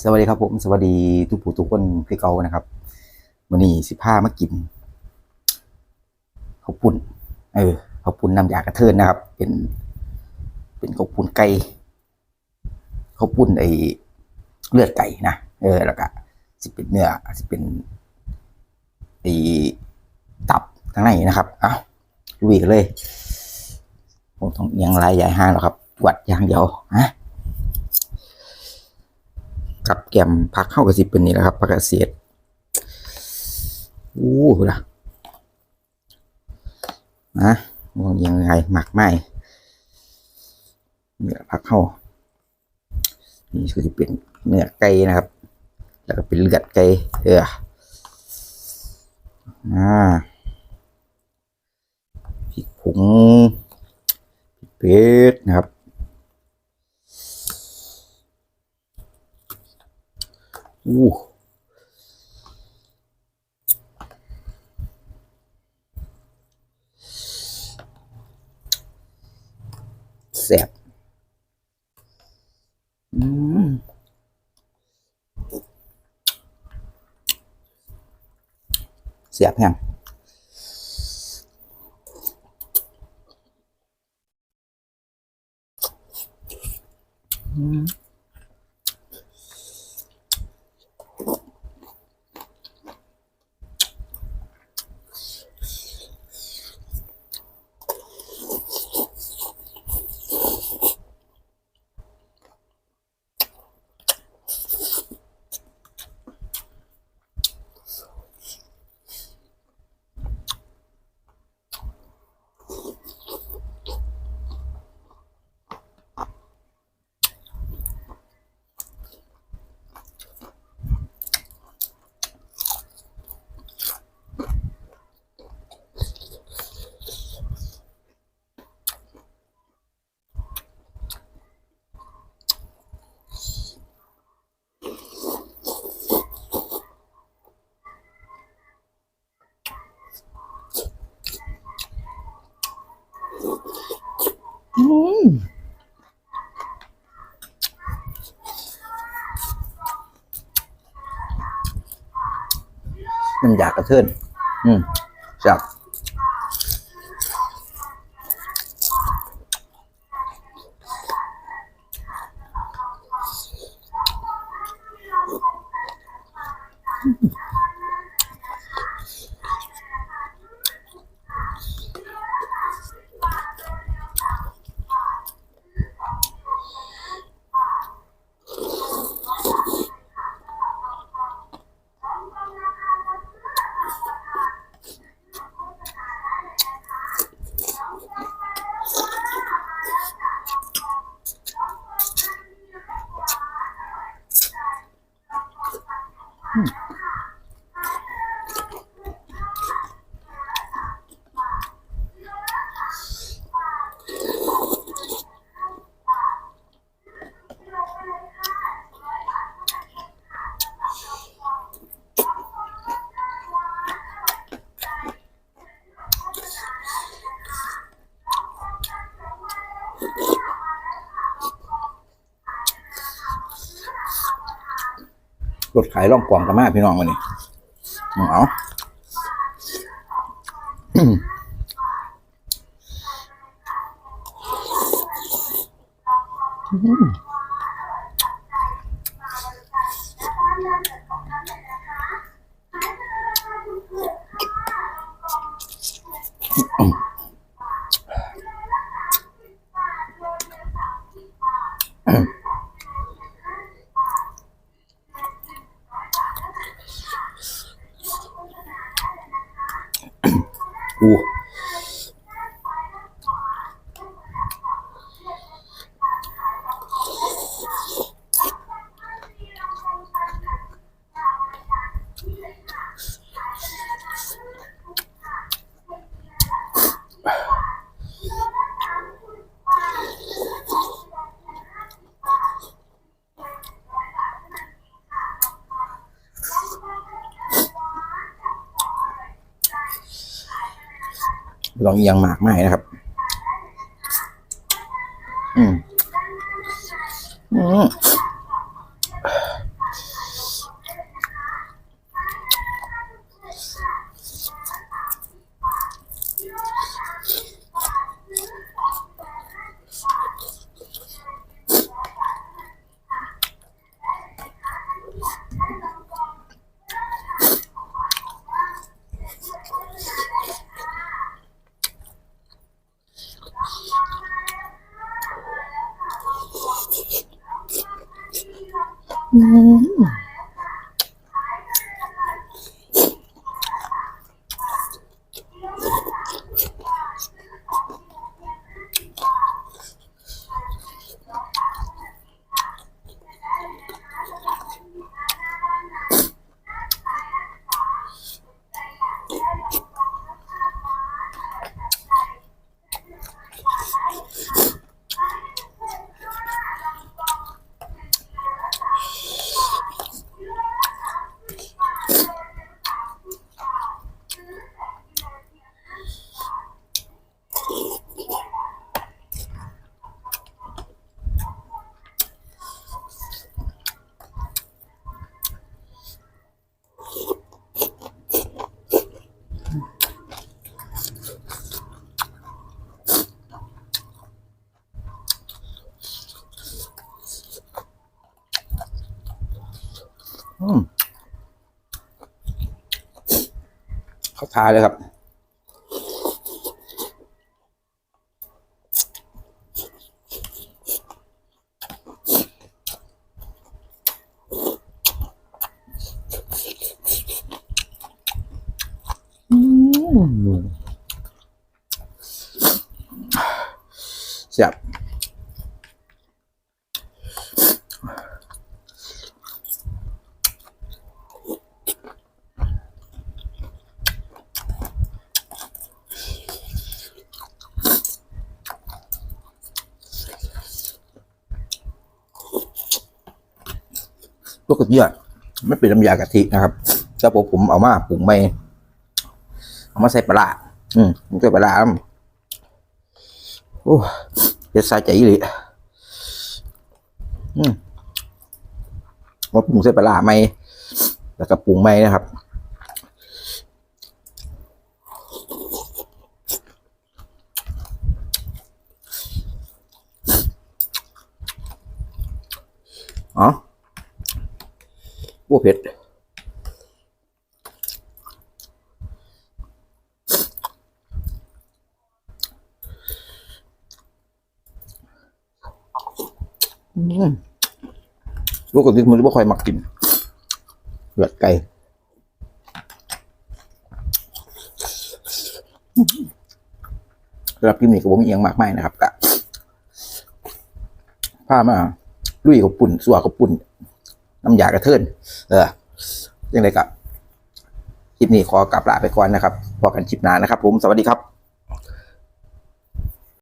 สวัสดีครับผมสวัสดีทุกผู้ทุกคนคือเกานะครับวันนี้สิพามากินข้าวปุ้นเออข้าวปุ้นน้ำยากระเทินนะครับ เป็น เป็นข้าวปุ้นไก่ข้าวปุ้นไอเลือดไก่นะเออแล้วก็สิเป็นเนื้อสิเป็นไอตับข้างในนะครับเอ้าลุยกันเลยผมต้องเอียงลายใหญ่ห้างหรอครับตรวจอย่างเดียวฮะ กับแกมพักเข้ากับสิเป็นนี่แหละครับพักเกษตรอู้หูละนะมองยังไงหมักไหมนี่แหละพักเข้านี่คือจะเป็นเนื้อไก่นะครับ แล้วก็เป็นเลือดไก่เอออ่าพริกผงพริกเป็ดนะครับ อู้แซ่บอืมแซ่บแห้งอืม อืม น้ำยากระเทินอืมจับ Hmm. รถขายล่องกวางกันมากพี่น้องวันนี้เอาอืม อื ลองเอียงหมากไม้นะครับ อืม อืม อื เขาทาเลยครับ อืมแซ่บ ตัวกระเทียมไม่เป็นน้ำยากะทินะครับแต่ผมผมเอามาปรุงไม่เอามาใส่ปลาอืมมันก็ปลาร้าอืมโอ้เด็ดสายใจอีหลีอืมมาปรุงใส่ปลาร้าไม่แล้วก็ปรุงไม่นะครับอ๋อ โอ้เผ็ดอืมปกติมันไม่ค่อยมักกินเลือดไก่สำหรับกิมนี่ก็บ่มีอหย่างมากไมายนะครับกะผ้ามาลุยกับปุ่นสัวกับปุ่น น้ำยากระเทินเออยังไงกับคลิปนี้ขอกลับลาไปก่อนนะครับพอกันคลิปหน้านะครับ ผมสวัสดีครับ